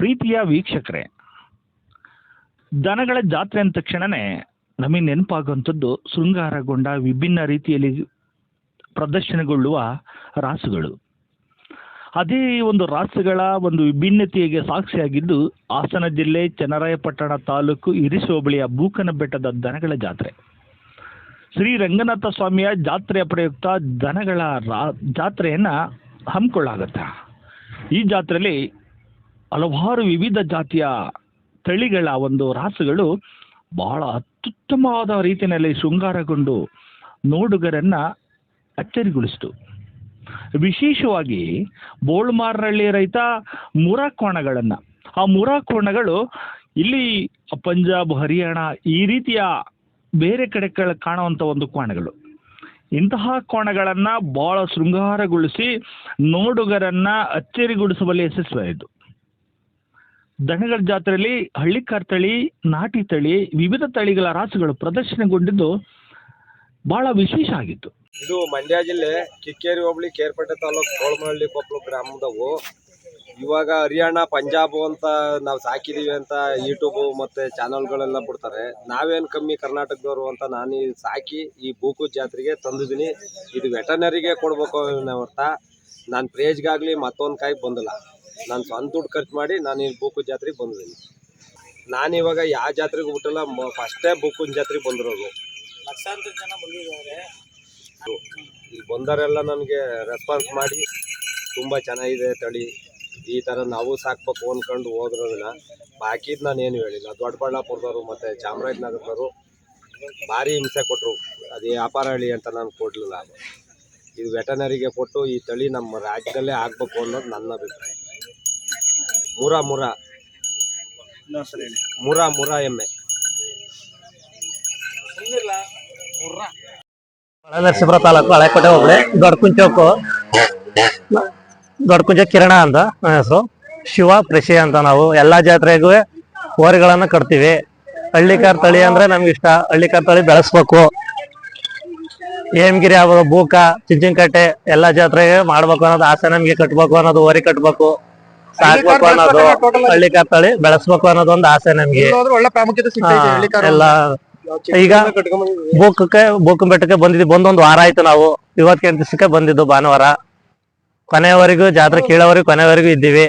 ಪ್ರೀತಿಯ ವೀಕ್ಷಕರೇ, ದನಗಳ ಜಾತ್ರೆ ಅಂದ ತಕ್ಷಣವೇ ನಮಗೆ ನೆನಪಾಗುವಂಥದ್ದು ಶೃಂಗಾರಗೊಂಡ ವಿಭಿನ್ನ ರೀತಿಯಲ್ಲಿ ಪ್ರದರ್ಶನಗೊಳ್ಳುವ ರಾಸುಗಳು. ಅದೇ ಒಂದು ರಾಸುಗಳ ಒಂದು ವಿಭಿನ್ನತೆಗೆ ಸಾಕ್ಷಿಯಾಗಿದ್ದು ಹಾಸನ ಜಿಲ್ಲೆ ಚನ್ನರಾಯಪಟ್ಟಣ ತಾಲೂಕು ಹಿರಿಸೋಬಳಿಯ ಬೂಕನ ಬೆಟ್ಟದ ದನಗಳ ಜಾತ್ರೆ. ಶ್ರೀ ರಂಗನಾಥ ಸ್ವಾಮಿಯ ಜಾತ್ರೆಯ ಪ್ರಯುಕ್ತ ದನಗಳ ರಾ ಜಾತ್ರೆಯನ್ನು ಹಮ್ಮಿಕೊಳ್ಳಾಗತ್ತೆ? ಈ ಜಾತ್ರೆಯಲ್ಲಿ ಹಲವಾರು ವಿವಿಧ ಜಾತಿಯ ತಳಿಗಳ ಒಂದು ರಾಸುಗಳು ಬಹಳ ಅತ್ಯುತ್ತಮವಾದ ರೀತಿಯಲ್ಲಿ ಶೃಂಗಾರಗೊಂಡು ನೋಡುಗರನ್ನ ಅಚ್ಚರಿಗೊಳಿಸಿತು. ವಿಶೇಷವಾಗಿ ಬೋಳ್ಮಾರ್ನಹಳ್ಳಿ ರೈತ ಮುರಾ ಕೋಣಗಳನ್ನು. ಆ ಮುರಕೋಣಗಳು ಇಲ್ಲಿ ಪಂಜಾಬ್, ಹರಿಯಾಣ ಈ ರೀತಿಯ ಬೇರೆ ಕಡೆ ಕಾಣುವಂತ ಒಂದು ಕೋಣಗಳು. ಇಂತಹ ಕೋಣಗಳನ್ನು ಬಹಳ ಶೃಂಗಾರಗೊಳಿಸಿ ನೋಡುಗರನ್ನ ಅಚ್ಚರಿಗೊಳಿಸುವಲ್ಲಿ ಯಶಸ್ವಿಯಾಯಿತು. ದನಗಳ ಜಾತ್ರೆಯಲ್ಲಿ, ಹಳ್ಳಿಕಾರ್ ತಳಿ, ನಾಟಿ ತಳಿ, ವಿವಿಧ ತಳಿಗಳ ರಾಸುಗಳು ಪ್ರದರ್ಶನಗೊಂಡಿದ್ದು ಬಹಳ ವಿಶೇಷ ಆಗಿತ್ತು. ಇದು ಮಂಡ್ಯ ಜಿಲ್ಲೆ ಕಿಕ್ಕೇರಿ ಹೋಬಳಿ ಕೇರ್ಪಟ್ಟೆ ತಾಲೂಕು ತೋಳ್ಮಹಳ್ಳಿ ಕೊಪ್ಪಳು ಗ್ರಾಮದವು. ಇವಾಗ ಹರಿಯಾಣ, ಪಂಜಾಬ್ ಅಂತ ನಾವು ಸಾಕಿದೀವಿ ಅಂತ ಯೂಟ್ಯೂಬ್ ಮತ್ತೆ ಚಾನಲ್ಗಳೆಲ್ಲ ಬಿಡ್ತಾರೆ. ನಾವೇನು ಕಮ್ಮಿ ಕರ್ನಾಟಕದವರು ಅಂತ ನಾನು ಸಾಕಿ ಈ ಬೂಕು ಜಾತ್ರೆಗೆ ತಂದಿದ್ದೀನಿ. ಇದು ವೆಟನರಿಗೆ ಕೊಡಬೇಕು ಹೊರ್ತ ನಾನು ಪ್ರೇಜ್ಗಾಗಲಿ ಮತ್ತೊಂದು ಕಾಯಿ ಬಂದಿಲ್ಲ. ನಾನು ಸ್ವಂತ ದುಡ್ಡು ಖರ್ಚು ಮಾಡಿ ನಾನು ಈ ಬೂಕು ಜಾತ್ರೆಗೆ ಬಂದಿದ್ದೀನಿ. ನಾನು ಇವಾಗ ಯಾವ ಜಾತ್ರೆಗೂ ಮ ಫಸ್ಟೇ ಬೂಕುನ ಜಾತ್ರೆಗೆ ಬಂದಿರೋದು. ಲಕ್ಷಾಂತರ ಜನ ಬಂದಿದ್ದಾರೆ. ಇಲ್ಲಿ ಬಂದವರೆಲ್ಲ ನನಗೆ ರೆಸ್ಪಾನ್ಸ್ ಮಾಡಿ ತುಂಬ ಚೆನ್ನಾಗಿದೆ ತಳಿ ಈ ಥರ ನಾವು ಸಾಕ್ಬೇಕು ಅಂದ್ಕೊಂಡು ಹೋದ್ರನ್ನ ಬಾಕಿದ್ ನಾನು ಏನು ಹೇಳಿಲ್ಲ. ದೊಡ್ಡಬಳ್ಳಾಪುರದವರು ಮತ್ತು ಚಾಮರಾಜನಗರದವರು ಭಾರಿ ಹಿಂಸೆ ಕೊಟ್ಟರು ಅದು ವ್ಯಾಪಾರ ಹಳ್ಳಿ ಅಂತ ನಾನು ಕೊಡಲಿಲ್ಲ. ಇದು ವೆಟನರಿಗೆ ಕೊಟ್ಟು ಈ ತಳಿ ನಮ್ಮ ರಾಜ್ಯದಲ್ಲೇ ಆಗಬೇಕು ಅನ್ನೋದು ನನ್ನ ಅಭಿಪ್ರಾಯ. ಮುರ ಮೂರ. ಮೂರ ಮೂರ ಎಮ್ಮೆ. ನರಸೀಪುರ ತಾಲೂಕು ಹಳೆಕೋಟೆ ಹೋಗ್ಲಿ ದೊಡ್ಡಕುಂಚೋಕು ದೊಡ್ಡಕುಂಚ ಕಿರಣ ಅಂತ ನನ್ನ ಹೆಸರು. ಶಿವ ಕೃಷಿ ಅಂತ ನಾವು. ಎಲ್ಲಾ ಜಾತ್ರೆಗೂ ಹೋರಿಗಳನ್ನ ಕಟ್ತೀವಿ. ಹಳ್ಳಿಕಾರ್ ತಳಿ ಅಂದ್ರೆ ನಮ್ಗೆ ಇಷ್ಟ. ಹಳ್ಳಿಕಾರ್ ತಳಿ ಬೆಳೆಸ್ಬೇಕು. ಹೇಮಗಿರಿ ಆಗ್ಬೋದು ಬೂಕ ಚಿಂಚಿನಕಟ್ಟೆ ಎಲ್ಲಾ ಜಾತ್ರೆಗೆ ಮಾಡ್ಬೇಕು ಅನ್ನೋದು ಆಸೆ ನಮ್ಗೆ. ಕಟ್ಬೇಕು ಅನ್ನೋದು ಹೋರಿ ಕಟ್ಬೇಕು. ಸಾಕ್ಬೇಕು ಅನ್ನೋದು ಹಳ್ಳಿಕಾರ್ ತಳಿ ಬೆಳೆಸ್ಬೇಕು ಅನ್ನೋದು ಒಂದು ಆಸೆ ನಮ್ಗೆ. ಒಳ್ಳೆ ಪ್ರಾಮುಖ್ಯತೆ ಎಲ್ಲ ಈಗ ಬೂಕಕ್ಕೆ ಬೂಕನ್ ಬೆಟ್ಟಕ್ಕೆ ಬಂದಿದ್ವಿ. ಬಂದೊಂದು ವಾರ ಆಯ್ತು ನಾವು. ಇವತ್ತೆಂಟು ದಿವಸಕ್ಕೆ ಬಂದಿದ್ದು ಭಾನುವಾರ. ಕೊನೆಯವರೆಗೂ ಜಾತ್ರೆ ಕೀಳವರೆಗೂ ಕೊನೆಯವರೆಗೂ ಇದ್ದೀವಿ.